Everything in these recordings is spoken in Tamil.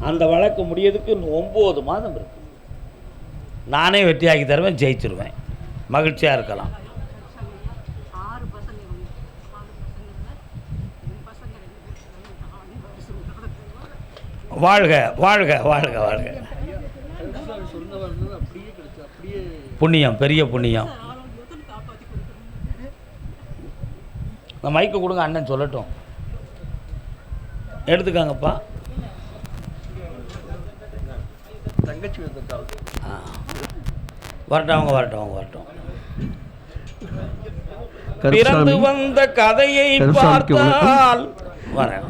அந்த வழக்கு முடியதுக்கு இன்னும் ஒம்பது மாதம் இருக்கு. நானே வெற்றியாக்கி தருவேன் ஜெயிச்சிருவேன். மகிழ்ச்சியாக இருக்கலாம். வாழ்க வாழ்க வாழ்க வாழ்க. புண்ணியம் பெரிய புண்ணியம். மைக்கு கொடுங்க அண்ணன் சொல்லட்டும். எடுத்துக்காங்கப்பா. தங்கச்சி ஆ. வரட்டும் அவங்க வரட்டும் அவங்க வரட்டும். பிறந்து வந்த கதையை பார்த்தால் வரேன்.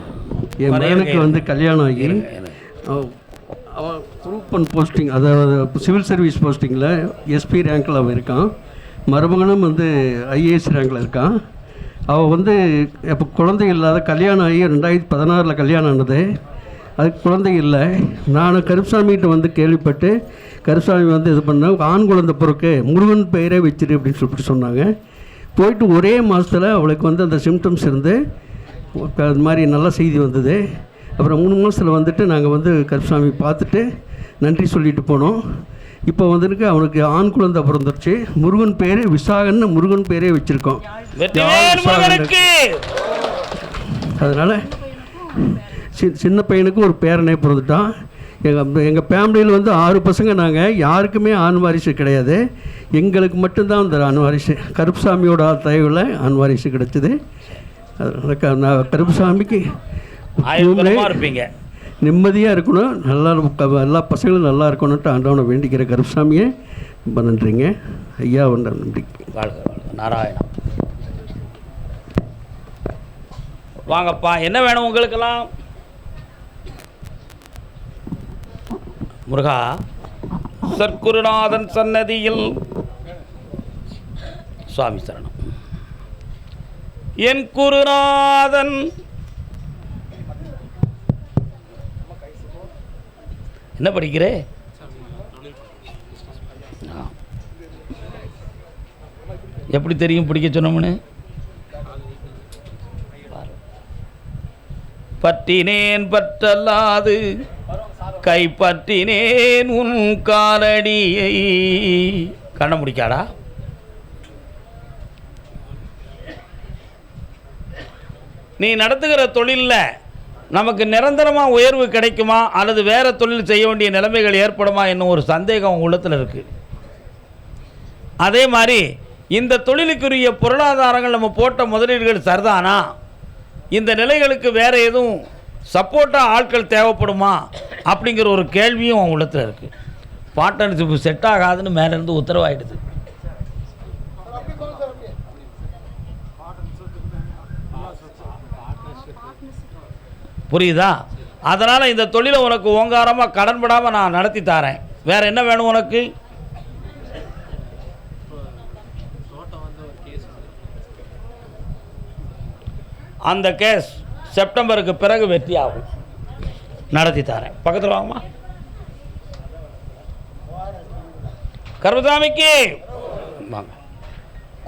என் மகனுக்கு வந்து கல்யாணம் ஆகி. அவன் குரூப் ஒன் போஸ்டிங் அதாவது சிவில் சர்வீஸ் போஸ்டிங்கில் எஸ்பி ரேங்கில் அவன் இருக்கான். மருமகனும் வந்து ஐஏஎஸ் ரேங்கில் இருக்கான். அவள் வந்து இப்போ குழந்தை இல்லாத கல்யாணம் ஆகி ரெண்டாயிரத்தி பதினாறில் கல்யாணம் ஆனது. அதுக்கு குழந்தை இல்லை. நான் கருப்பசாமிகிட்ட வந்து கேள்விப்பட்டு கருப்பசாமி வந்து இது பண்ண ஆண் குழந்தை பிறகு முருகன் பெயரே வச்சிரு அப்படின்னு சொல்லிட்டு சொன்னாங்க. போயிட்டு ஒரே மாதத்தில் அவளுக்கு வந்து அந்த சிம்டம்ஸ் இருந்து அது மாதிரி நல்ல செய்தி வந்தது. அப்புறம் மூணு மாதத்தில் வந்துட்டு நாங்கள் வந்து கருப்பசாமி பார்த்துட்டு நன்றி சொல்லிட்டு போனோம். இப்போ வந்துருக்கு அவனுக்கு ஆண் குழந்தை பிறந்துருச்சு. முருகன் பேர் விசாகன்னு முருகன் பேரே வச்சுருக்கோம். அதனால் சி சின்ன பையனுக்கு ஒரு பேரனே பிறந்துட்டான். எங்கள் எங்கள் ஃபேமிலியில் வந்து ஆறு பசங்க நாங்கள் யாருக்குமே ஆண் வாரிசு கிடையாது. எங்களுக்கு மட்டும்தான் அந்த ஆண் வாரிசு. கருப்புசாமியோட தயவில் ஆண் வாரிசு கிடைச்சிது. அதனால க- நான் கருப்புசாமிக்கு இருப்பீங்க. நிம்மதியாக இருக்கணும். நல்லா எல்லா பசங்களும் நல்லா இருக்கணும்ட்டு ஆண்டவனை வேண்டிக்கிற கருப்புசாமியை. ரொம்ப நன்றிங்க. ஐயா ஒன்ற நன்றி. வாழ்க வாழ்க. நாராயணம் வாங்கப்பா என்ன வேணும் உங்களுக்கெல்லாம்? முருகா சர்க்குருநாதன் சன்னதியில் சுவாமி சரணம். என் குருநாதன் என்ன படிக்கிறே? எப்படி தெரியும் பிடிக்க சொன்னோம்னு பற்றினேன் பற்றல்லாது. கைப்பற்றினேன் உன் காலடியை. கண்ண முடிக்காடா நீ நடத்துகிற தொழிலில் நமக்கு நிரந்தரமாக உயர்வு கிடைக்குமா? அல்லது வேறு தொழில் செய்ய வேண்டிய நிலைமைகள் ஏற்படுமா? என்னும் ஒரு சந்தேகம் உங்க உள்ளத்தில் இருக்குது அதே மாதிரி இந்த தொழிலுக்குரிய பொருளாதாரங்கள் நம்ம போட்ட முதலீடுகள் சரிதானா? இந்த நிலைகளுக்கு வேறு எதுவும் சப்போர்ட்டாக ஆட்கள் தேவைப்படுமா அப்படிங்கிற ஒரு கேள்வியும் அவங்க உள்ளத்தில் இருக்குது பார்ட்னர்ஷிப் செட் ஆகாதுன்னு மேலேருந்து உத்தரவாயிடுது. புரியுதா? அதனால் இந்த தொழிலை உனக்கு ஓங்காரமாக கடன்படாமல் நான் நடத்தி தரேன். வேறு என்ன வேணும் உனக்கு? அந்த கேஸ் செப்டம்பருக்கு பிறகு வெற்றி ஆகும் நடத்தி தரேன். பக்கத்தில் வாங்கம்மா. கருமசாமிக்கு வாங்க.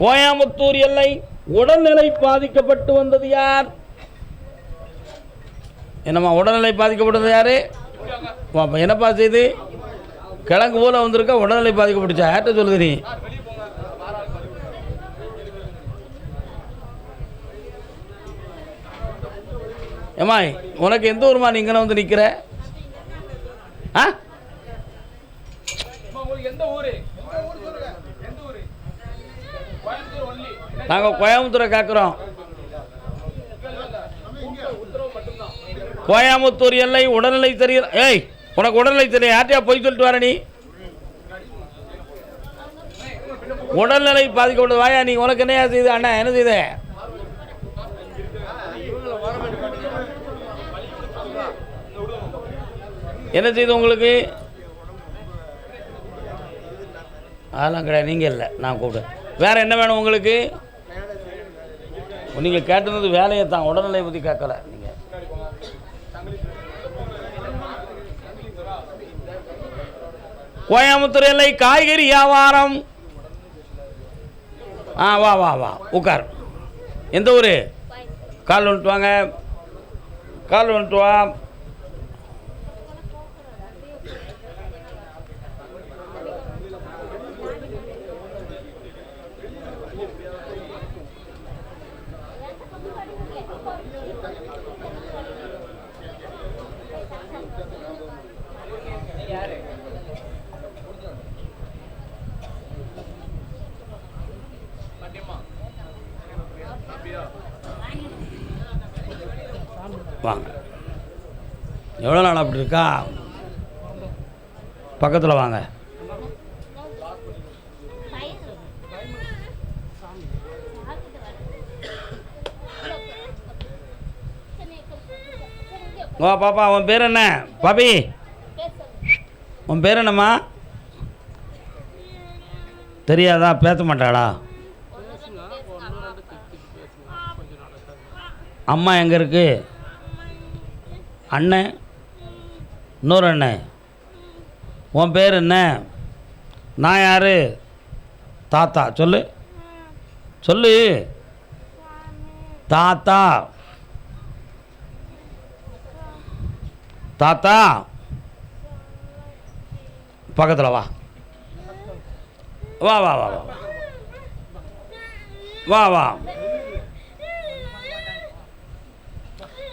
கோயம்புத்தூர் எல்லை உடல்நிலை பாதிக்கப்பட்டு வந்தது யார்? என்னம்மா உடல்நிலை பாதிக்கப்பட்டது யாரு? என்னப்பா செய்து? கிழங்கு போல வந்திருக்க உடல்நிலை பாதிக்கப்பட்டுச்சா? யார்கிட்ட சொல்லுது நீ? ஏம்மா உனக்கு எந்த ஊருமா நீ இங்கே வந்து நிற்கிற ஆ? நாங்கள் கோயம்புத்தூரை கேட்குறோம் கோயம்புத்தூர் எல்லை உடல்நிலை தெரியல ஏய் உனக்கு உடல்நிலை தெரியல யார்ட்டையா போய் சொல்லிட்டு வர நீ? உடல்நிலை பாதிக்கப்பட்டது. வாயா நீ உனக்கு என்னையா செய்து அண்ணா என்ன செய்த? என்ன செய்து உங்களுக்கு? அதெல்லாம் கிடையாது நீங்கள் இல்லை நான் கூப்பிடுறேன் வேறு என்ன வேணும் உங்களுக்கு? நீங்கள் கேட்டது வேலையை தான் உடல்நிலை பற்றி கேட்கல நீங்கள் கோயம்புத்தூர் எல்லை காய்கறி வியாபாரம். ஆ வா வா வா உட்கார். எந்த ஊர்? கால் வந்துட்டு வாங்க. கால் வந்துட்டு வா. வாங்க எவ்வளோ நாள் அப்படி இருக்கா? பக்கத்தில் வாங்க. ஓ பாப்பா உன் பேர் என்ன? பாபி. உன் பேர் என்னம்மா? தெரியாதா? பேச மாட்டாளா? அம்மா எங்கே இருக்கு? அண்ணன் இன்னொரு அண்ணன். உன் பேர் என்ன? நான் யார்? தாத்தா. சொல்லு. சொல்லு. தாத்தா. தாத்தா. பக்கத்தில் வா. வா வா வா வா வா. வா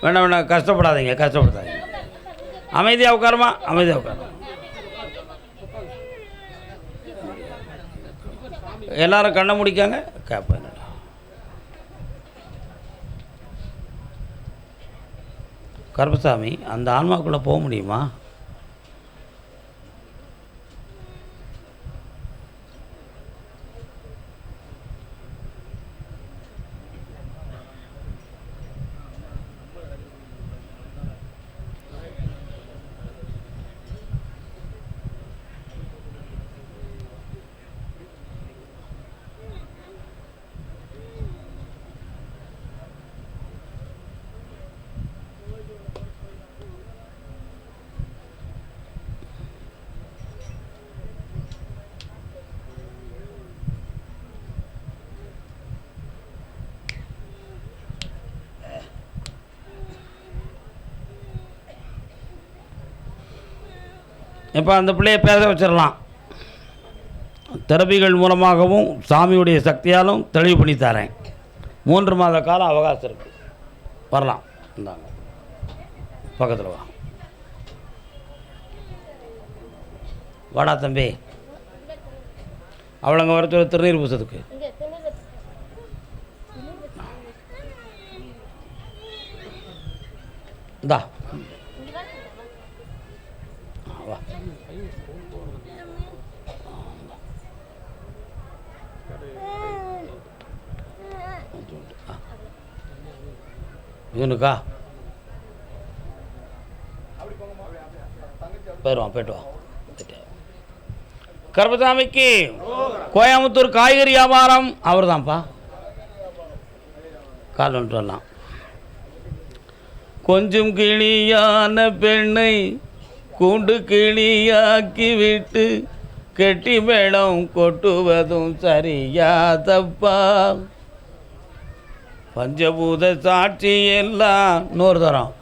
வேண்டாம் வேண்டாம் கஷ்டப்படாதீங்க கஷ்டப்படுத்தாதீங்க அமைதியாக உட்காருமா? அமைதியாக உட்காரு எல்லாரும் கண்ணை முடிக்காங்க. கேட்பேன் கருப்பசாமி அந்த ஆன்மாக்குள்ளே போக முடியுமா? இப்போ அந்த பிள்ளையை பேச வச்சிடலாம். தெரபிகள் மூலமாகவும் சாமியுடைய சக்தியாலும் தெளிவு பண்ணி தரேன். மூன்று மாத காலம் அவகாசம் இருக்குது வரலாம். இந்தாங்க. பக்கத்தில் வா. வாடா தம்பி. அவளங்க வரத்துல திருநீர் பூசத்துக்கு. இந்தா வா இவனுக்கா? போயிடுவான் போயிட்டு கருப்பசாமிக்கு கோயம்புத்தூர் காய்கறி வியாபாரம் அவர் தான்ப்பா கால் வந்துட்டு வரலாம். கொஞ்சம் கிளியான பெண்ணை கூண்டு கிளியாக்கி விட்டு கெட்டி மேளம் கொட்டுவதும் சரியா தப்பா பஞ்சபூத சாட்சி எல்லாம் நூறு தரம்.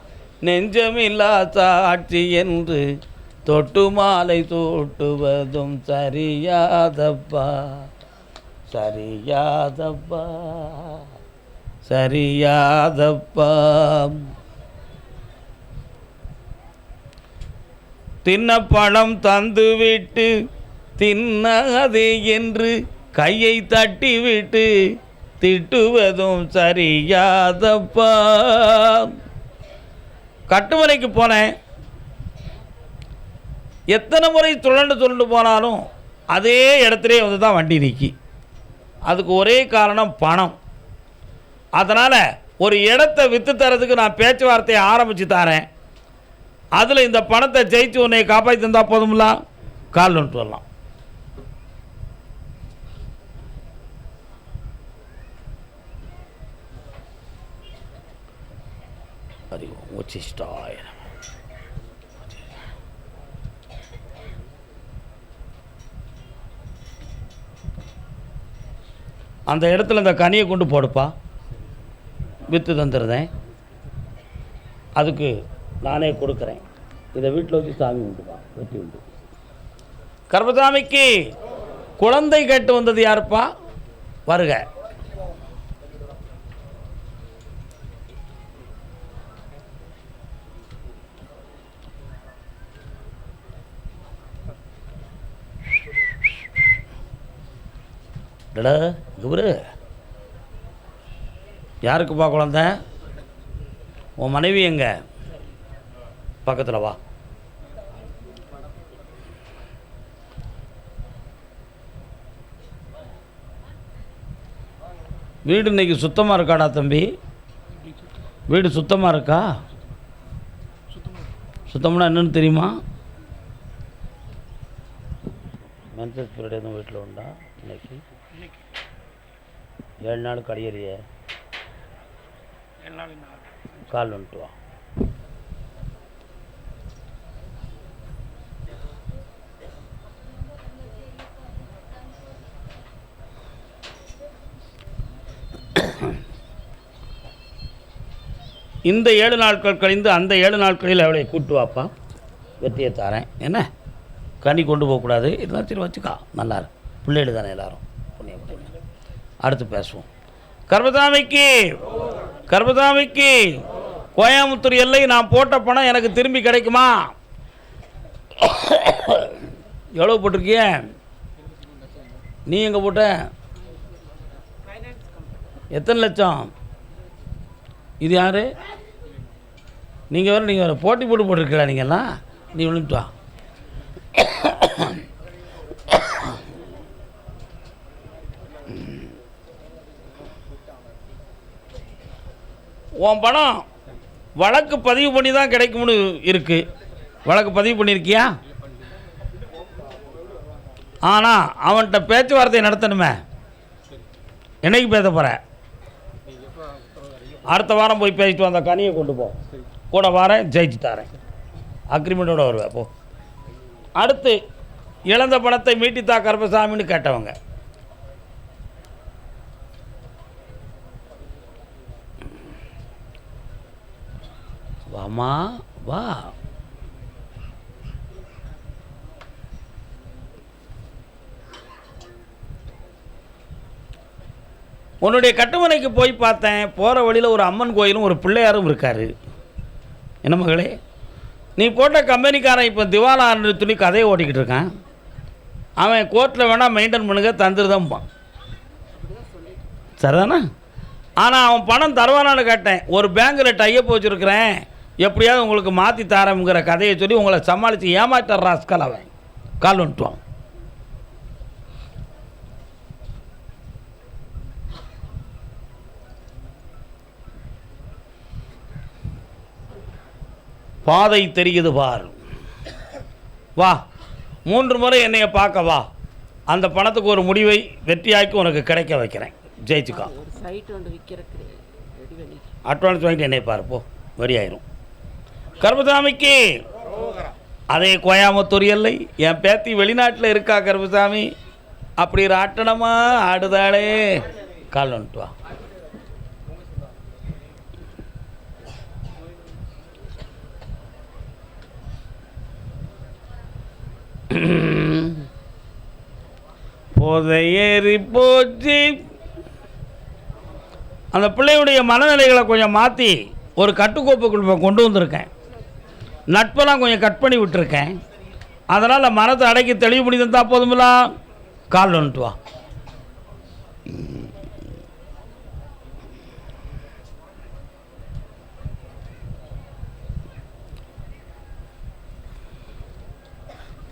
நெஞ்சமில்லா சாட்சி என்று தொட்டு மாலை சூட்டுவதும் சரியாதப்பா. சரியாதப்பா. சரியாதப்பா. தின்ன பழம் தந்துவிட்டு தின்னாதே என்று கையை தட்டிவிட்டு திட்டுவதும் சரியாதப்பா. கட்டுமலைக்கு போனேன். எத்தனை முறை சுழண்டு சுழண்டு போனாலும் அதே இடத்துலே வந்து தான் வண்டி நிற்கி அதுக்கு ஒரே காரணம் பணம். அதனால் ஒரு இடத்த விற்று தரதுக்கு நான் பேச்சுவார்த்தையை ஆரம்பித்து தரேன். அதில் இந்த பணத்தை ஜெயிச்சு உன்னை காப்பாற்றி தந்தால் போதும்ல? கால் வந்துட்டு வரலாம் ஹரி ஓம் உச்சிஷ்டாய அந்த இடத்துல இந்த கனியை கொண்டு போடுப்பா. விற்று தந்துடுறேன். அதுக்கு நானே கொடுக்குறேன். இதை வீட்டில் வச்சு சாமி உண்டுப்பா வெட்டி உண்டு. கர்மசாமிக்கு குழந்தை கேட்டு வந்தது யாருப்பா? வருக. டடா குபுரு யாருக்குப்பா குழந்த? உன் மனைவி எங்க? பக்கத்தில் வா. வீடு இன்னைக்கு சுத்தமாக இருக்காடா தம்பி? வீடு சுத்தமாக இருக்கா? சுத்தம்னா என்னன்னு தெரியுமா? மென்சஸ் பீரியட் எதுவும் வீட்டில் உண்டா இன்னைக்கு? ஏழு நாள் கடையறியே? கால் வந்துட்டு வா. இந்த ஏழு நாட்கள் கழிந்து அந்த ஏழு நாட்களில் அவளை கூட்டு வாப்பா. வெற்றியை தாரேன். என்ன? கனி கொண்டு போகக்கூடாது. இதெல்லாம் சரி வச்சுக்கா. நல்லா பிள்ளைகள் தானே எல்லாரும். பண்ணி விட்டுங்க அடுத்து பேசுவோம். கர்மதாமிக்கு கர்மதாமிக்கு கோயம்புத்தூர் எல்லை நான் போட்ட பணம் எனக்கு திரும்பி கிடைக்குமா? எவ்வளோ போட்டிருக்கிய? நீ எங்கே போட்ட? எத்தனை லட்சம்? இது யார்? நீங்கள் வேறு நீங்கள் வேறு போட்டி போட்டு போட்டிருக்கீங்களா நீங்கள்லாம் நீ விழுந்துட்டு வா உன் பணம் வழக்கு பதிவு பண்ணி தான் கிடைக்கும்னு இருக்குது வழக்கு பதிவு பண்ணியிருக்கியா ஆனால் அவன்கிட்ட பேச்சுவார்த்தை நடத்தணுமே. என்னைக்கு பேச போகிற அடுத்த வாரம் போய் பேசிட்டு வந்த கனியை கொண்டு போ. கூட வரேன் ஜெயிச்சு தாரேன். அக்ரிமெண்ட்டோட வருவேன் போ. அடுத்து இழந்த பணத்தை மீட்டித்தா கருப்பசாமின்னு கேட்டவங்க. அம்மா வா. உன்னுடைய கட்டுமனைக்கு போய் பார்த்தேன். போகிற வழியில் ஒரு அம்மன் கோயிலும் ஒரு பிள்ளையாரும் இருக்கார். என்ன மகளே? நீ போட்ட கம்பெனிக்காரன் இப்போ திவாலான்னு துணி கதையை ஓட்டிக்கிட்டு இருக்கான். அவன் கோர்ட்டில் வேணால் மெயின்டைன் பண்ணுங்க தந்துருதான்பான் சரிதானா? ஆனால் அவன் பணம் தருவானான்னு கேட்டேன். ஒரு பேங்கில் டையப் வச்சுருக்கிறேன். எப்படியாவது உங்களுக்கு மாற்றி தரேங்கிற கதையை சொல்லி உங்களை சமாளித்து ஏமாற்ற ராஸ்கல் அவன். கால் வந்துட்டுவான் பாதை தெரியுது பார். வா மூன்று முறை என்னைய பார்க்க வா. அந்த பணத்துக்கு ஒரு முடிவை வெற்றியாக்கி உனக்கு கிடைக்க வைக்கிறேன். ஜெயிச்சுக்கா. அட்வான்ஸ் வாங்கிட்டு என்னை பாரு போ. வரியாயிரும் கருப்பசாமிக்கு. அதே கோயாமுத்தூர் எல்லை. என் பேத்தி வெளிநாட்டில் இருக்கா கருப்பசாமி? அப்படி ராட்டணமா ஆடுதாளே. கால் வந்துட்டு வா. போதையேறி போச்சு. அந்த பிள்ளையுடைய மனநிலைகளை கொஞ்சம் மாற்றி ஒரு கட்டுக்கோப்புக்குள் இப்ப கொண்டு வந்திருக்கேன். நட்பெல்லாம் கொஞ்சம் கட் பண்ணி விட்டுருக்கேன். அதனால் மனத்தை அடக்கி தெளிவு பண்ணி தந்தா போதுமில்லா? கால் வந்துட்டு வா.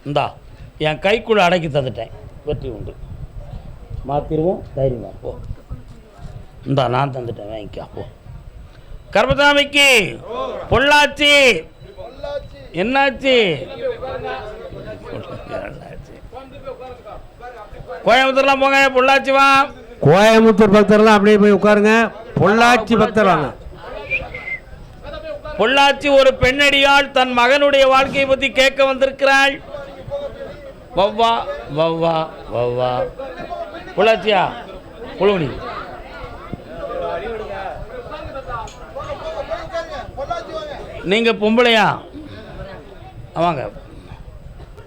இந்தா என் கைக்குள்ள அடக்கி தந்துட்டேன். வெற்றி உண்டு. மாற்றிடுவோம் தைரியமா போ. இந்தா நான் தந்துட்டேன் வாங்கிக்கா போ. கர்மசாமிக்கு பொள்ளாச்சி என்னாச்சு? கோயம்புத்தூர்லாம் போங்க பொள்ளாச்சி வா. கோயம்புத்தூர் பக்தர்லாம் அப்படியே போய் உட்காருங்க. பொள்ளாச்சி பக்தர் வாங்க. பொள்ளாச்சி ஒரு பெண்ணடியாள் தன் மகனுடைய வாழ்க்கையை பற்றி கேட்க வந்திருக்கிறாள். வவ்வா வவ்வா வவ்வா. பொள்ளாச்சியா? புழுவணி நீங்கள் பொம்பளையா? வாங்க.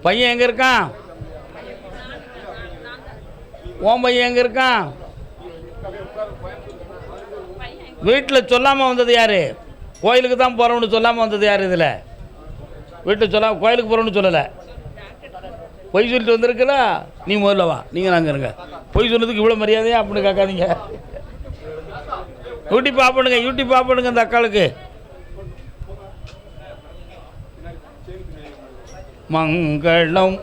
பையன் எங்கே இருக்கான்? ஓம் பையன் எங்கே இருக்கான்? வீட்டில் சொல்லாமல் வந்தது யார்? கோயிலுக்கு தான் போகிறோம்னு சொல்லாமல் வந்தது யார் இதில்? வீட்டில் சொல்லாம கோயிலுக்கு போகிறோம்னு சொல்லலை. பொய் சொல்லிட்டு வந்திருக்கலா? நீ முதல்ல வா. நீங்கள் நாங்கள் இருங்க. பொய் சொன்னதுக்கு இவ்வளோ மரியாதையா அப்படின்னு கேட்காதீங்க. யூடியூப் ஆஃப் பண்ணுங்க யூடியூப் ஆஃப் பண்ணுங்க இந்த அக்காளுக்கு. மங்களம்.